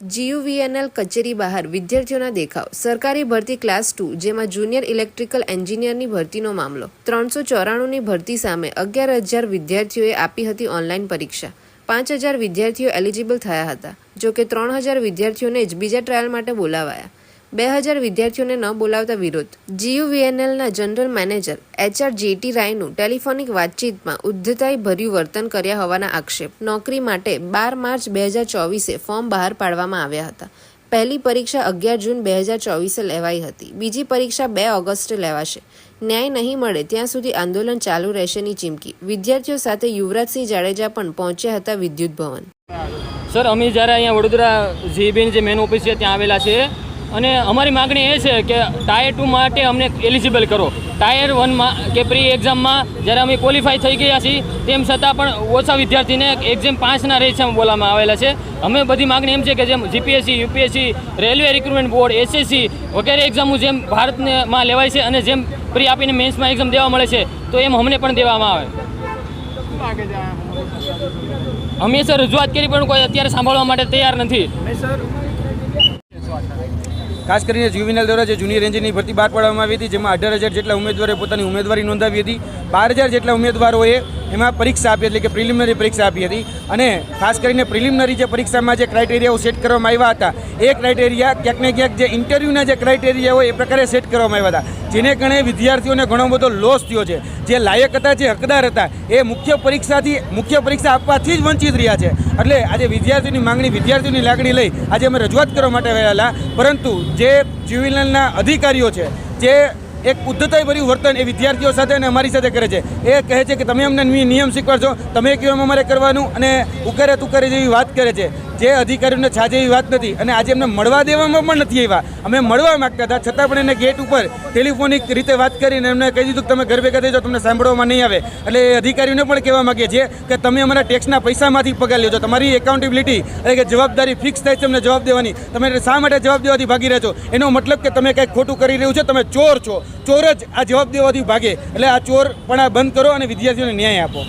જીયુવીએનએલ કચેરી બહાર વિદ્યાર્થીઓના દેખાવ. સરકારી ભરતી ક્લાસ ટુ, જેમાં જુનિયર ઇલેક્ટ્રિકલ એન્જિનિયરની ભરતીનો મામલો. ત્રણસો ચોરાણુંની ભરતી સામે અગિયાર હજાર વિદ્યાર્થીઓએ આપી હતી ઓનલાઈન પરીક્ષા. પાંચ હજાર વિદ્યાર્થીઓ એલિજિબલ થયા હતા જો કે ત્રણ હજાર વિદ્યાર્થીઓને જ બીજા ટ્રાયલ માટે બોલાવાયા. બે હજાર વિદ્યાર્થીઓને ન બોલાવતા વિરોધ. જીયુવીએનએલના જનરલ મેનેજર એચઆર જેટી રાયનું ટેલિફોનિક વાતચીતમાં ઉદ્ધતાઈ ભર્યું વર્તન કર્યા હોવાના આક્ષેપ. નોકરી માટે બાર માર્ચ બે હજાર ચોવીસે ફોર્મ બહાર પાડવામાં આવ્યા હતા. પહેલી પરીક્ષા અગિયાર જૂન બે હજાર ચોવીસે લેવાઈ હતી. બીજી પરીક્ષા બે ઓગસ્ટે લેવાશે. ન્યાય નહીં મળે ત્યાં સુધી આંદોલન ચાલુ રહેશેની ચીમકી. વિદ્યાર્થીઓ સાથે યુવરાજસિંહ જાડેજા પણ પહોંચ્યા હતા વિદ્યુત ભવન. સર, અમે જ્યારે અહીંયા વડોદરા જીબીની જે મેન ઓફિસ છે, ત્યાં આવેલા છે અને અમારી માગણી એ છે કે ટાયર ટુ માટે અમને એલિજિબલ કરો. ટાયર વનમાં કે પ્રી એક્ઝામમાં જ્યારે અમે ક્વોલિફાય થઈ ગયા છીએ, તેમ છતાં પણ ઓછા વિદ્યાર્થીને એક્ઝામ પાંચના રેસ બોલવામાં આવેલા છે. અમે બધી માગણી એમ છે કે જેમ GPSC UPSC railway recruitment board SSC વગેરે એક્ઝામો જેમ ભારતમાં લેવાય છે અને જેમ પ્રી આપીને મેન્સમાં એક્ઝામ દેવા મળે છે, તો એમ અમને પણ દેવામાં આવે. સર રજૂઆત કરી પણ કોઈ અત્યારે સાંભળવા માટે તૈયાર નથી. ખાસ કરીને જ્યુવિનલ દ્વારા જે જુનિયર એન્જિનની ભરતી બહાર પાડવામાં આવી હતી, જેમાં અઢાર હજાર જેટલા ઉમેદવારોએ પોતાની ઉમેદવારી નોંધાવી હતી. બાર હજાર જેટલા ઉમેદવારોએ એમાં પરીક્ષા આપી, એટલે કે પ્રિલિમિનરી પરીક્ષા આપી હતી. અને ખાસ કરીને પ્રિલિમિનરી જે પરીક્ષામાં જે ક્રાઇટેરિયાઓ સેટ કરવામાં આવ્યા હતા, એ ક્રાઇટેરિયા ક્યાંક ક્યાંક જે ઇન્ટરવ્યૂના જે ક્રાઇટેરિયા હોય, એ પ્રકારે સેટ કરવામાં આવ્યા હતા. જેને કારણે વિદ્યાર્થીઓને ઘણો બધો લોસ થયો છે. જે લાયક હતા, જે હકદાર હતા, એ મુખ્ય પરીક્ષાથી, મુખ્ય પરીક્ષા આપવાથી જ વંચિત રહ્યા છે. એટલે આજે વિદ્યાર્થીઓની માંગણી, વિદ્યાર્થીઓની લાગણી લઈ આજે અમે રજૂઆત કરવા માટે આવેલા પરંતુ જે જ્યુવિનલના અધિકારીઓ છે, જે એક ઉદ્ધતાઈ ભર્યું વર્તન એ વિદ્યાર્થીઓ સાથે અને અમારી સાથે કરે છે. એ કહે છે કે તમે અમને નિયમ શીખવાડશો, તમે કહો એમ અમારે કરવાનું અને ઉકારે તુકારે જેવી વાત કરે છે. જે અધિકારીઓને છાજે એવી વાત નથી. અને આજે એમને મળવા દેવામાં પણ નથી આવ્યા. અમે મળવા માંગતા હતા, છતાં પણ એને ગેટ ઉપર ટેલિફોનિક રીતે વાત કરીને એમને કહી દીધું કે તમે ઘર ભેગા થઈ જાઓ, તમને સાંભળવામાં નહીં આવે. એટલે એ અધિકારીઓને પણ કહેવા માગીએ છીએ કે તમે અમારા ટેક્સના પૈસામાંથી પગાર લેજો. તમારી એકાઉન્ટેબિલિટી એટલે કે જવાબદારી ફિક્સ થાય છે તમને જવાબ દેવાની. તમે શા માટે જવાબ દેવાથી ભાગી રહ્યા છો? એનો મતલબ કે તમે કંઈક ખોટું કરી રહ્યું છે, તમે ચોર છો. ચોર જ આ જવાબ દેવાથી ભાગે. એટલે આ ચોર પણ આ બંધ કરો અને વિદ્યાર્થીઓને ન્યાય આપો.